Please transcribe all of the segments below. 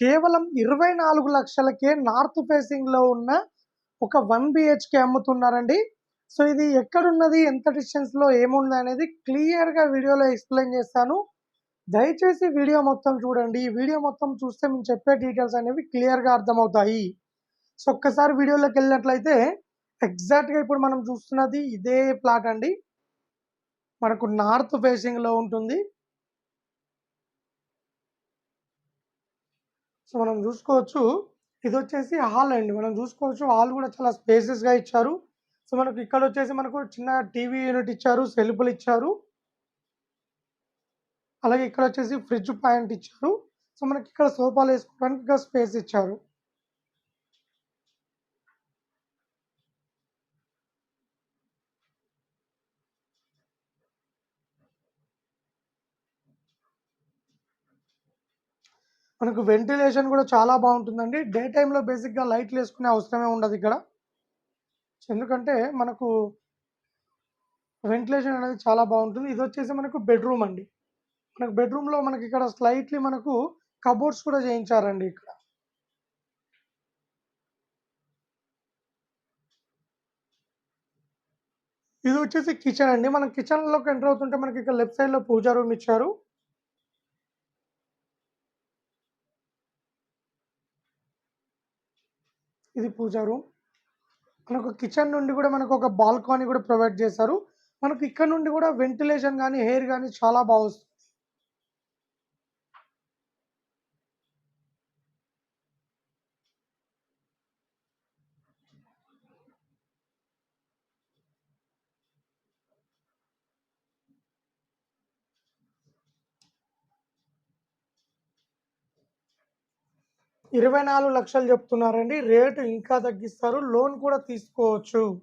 కేవలం ఇరవై నాలుగు లక్షలకే నార్త్ ఫేసింగ్లో ఉన్న ఒక వన్ బిహెచ్కే అమ్ముతున్నారండి. సో ఇది ఎక్కడున్నది ఎంత డిస్టెన్స్లో ఏముంది అనేది క్లియర్గా వీడియోలో ఎక్స్ప్లెయిన్ చేస్తాను. దయచేసి వీడియో మొత్తం చూడండి. ఈ వీడియో మొత్తం చూస్తే మేము చెప్పే డీటెయిల్స్ అనేవి క్లియర్గా అర్థమవుతాయి. సో ఒక్కసారి వీడియోలోకి వెళ్ళినట్లయితే ఎగ్జాక్ట్గా ఇప్పుడు మనం చూస్తున్నది ఇదే ప్లాట్ అండి. మనకు నార్త్ ఫేసింగ్లో ఉంటుంది. సో మనం చూసుకోవచ్చు. ఇది వచ్చేసి హాల్ అండి. మనం చూసుకోవచ్చు హాల్ కూడా చాలా స్పేసెస్గా ఇచ్చారు. సో మనకు ఇక్కడ వచ్చేసి మనకు చిన్న టీవీ యూనిట్ ఇచ్చారు సెల్ఫ్లు ఇచ్చారు. అలాగే ఇక్కడ వచ్చేసి ఫ్రిడ్జ్ పాయింట్ ఇచ్చారు. సో మనకి ఇక్కడ సోఫాలు వేసుకోవడానికి ఇక్కడ స్పేస్ ఇచ్చారు. మనకు వెంటిలేషన్ కూడా చాలా బాగుంటుందండి. డే టైంలో బేసిక్గా లైట్లు వేసుకునే అవసరమే ఉండదు ఇక్కడ. ఎందుకంటే మనకు వెంటిలేషన్ అనేది చాలా బాగుంటుంది. ఇది వచ్చేసి మనకు బెడ్రూమ్ అండి. మనకు బెడ్రూమ్లో మనకి ఇక్కడ స్లైట్లీ మనకు కబోర్డ్స్ కూడా చేయించారండి ఇక్కడ. ఇది వచ్చేసి కిచెన్ అండి. మనం కిచెన్లోకి ఎంటర్ అవుతుంటే మనకి ఇక్కడ లెఫ్ట్ సైడ్లో పూజా రూమ్ ఇచ్చారు. ఇది పూజా రూమ్. మనకు కిచెన్ నుండి కూడా మనకు ఒక బాల్కనీ కూడా ప్రొవైడ్ చేశారు. మనకు ఇక్కడ నుండి కూడా వెంటిలేషన్ కానీ హెయిర్ కానీ చాలా బాగా ఇరవై నాలుగు లక్షలు చెప్తున్నారండి. రేటు ఇంకా తగ్గిస్తారు. లోన్ కూడా తీసుకోవచ్చు.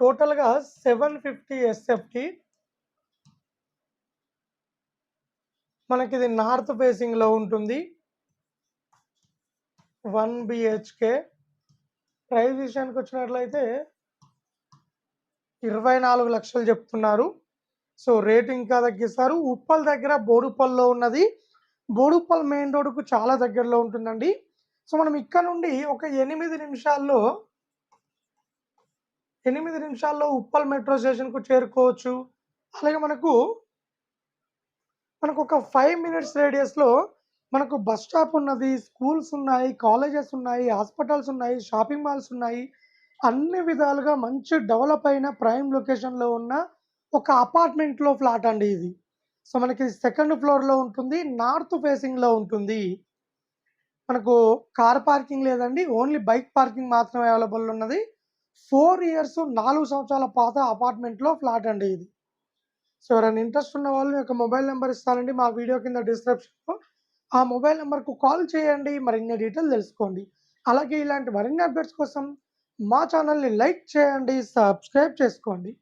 టోటల్గా సెవెన్ ఫిఫ్టీ ఎస్ఎఫ్టీ. మనకి ఇది నార్త్ ఫేసింగ్లో ఉంటుంది. One BHK. ప్రైస్ విషయానికి వచ్చినట్లయితే ఇరవై నాలుగు లక్షలు చెప్తున్నారు. సో రేటు ఇంకా తగ్గిస్తారు. ఉప్పల్ దగ్గర బోరుపల్లో ఉన్నది. బోడుపల్ మెయిన్ రోడ్కు చాలా దగ్గరలో ఉంటుందండి. సో మనం ఇక్కడ నుండి ఒక ఎనిమిది నిమిషాల్లో ఎనిమిది నిమిషాల్లో ఉప్పల్ మెట్రో స్టేషన్కు చేరుకోవచ్చు. అలాగే మనకు మనకు ఒక ఫైవ్ మినిట్స్ రేడియస్లో మనకు బస్ స్టాప్ ఉన్నది స్కూల్స్ ఉన్నాయి కాలేజెస్ ఉన్నాయి హాస్పిటల్స్ ఉన్నాయి షాపింగ్ మాల్స్ ఉన్నాయి. అన్ని విధాలుగా మంచి డెవలప్ అయిన ప్రైమ్ లొకేషన్లో ఉన్న ఒక అపార్ట్మెంట్లో ఫ్లాట్ అండి ఇది. సో మనకి సెకండ్ ఫ్లోర్లో ఉంటుంది నార్త్ ఫేసింగ్లో ఉంటుంది. మనకు కార్ పార్కింగ్ లేదండి ఓన్లీ బైక్ పార్కింగ్ మాత్రమే అవైలబుల్ ఉన్నది. ఫోర్ ఇయర్స్ నాలుగు సంవత్సరాల పాత అపార్ట్మెంట్లో ఫ్లాట్ అండి ఇది. సో ఎవరైనా ఇంట్రెస్ట్ ఉన్న వాళ్ళు యొక్క మొబైల్ నెంబర్ ఇస్తానండి మా వీడియో కింద డిస్క్రిప్షన్లో ఆ మొబైల్ నెంబర్కు కాల్ చేయండి మరిన్ని డీటెయిల్ తెలుసుకోండి. అలాగే ఇలాంటి మరిన్ని అప్డేట్స్ కోసం మా ఛానల్ని లైక్ చేయండి సబ్స్క్రైబ్ చేసుకోండి.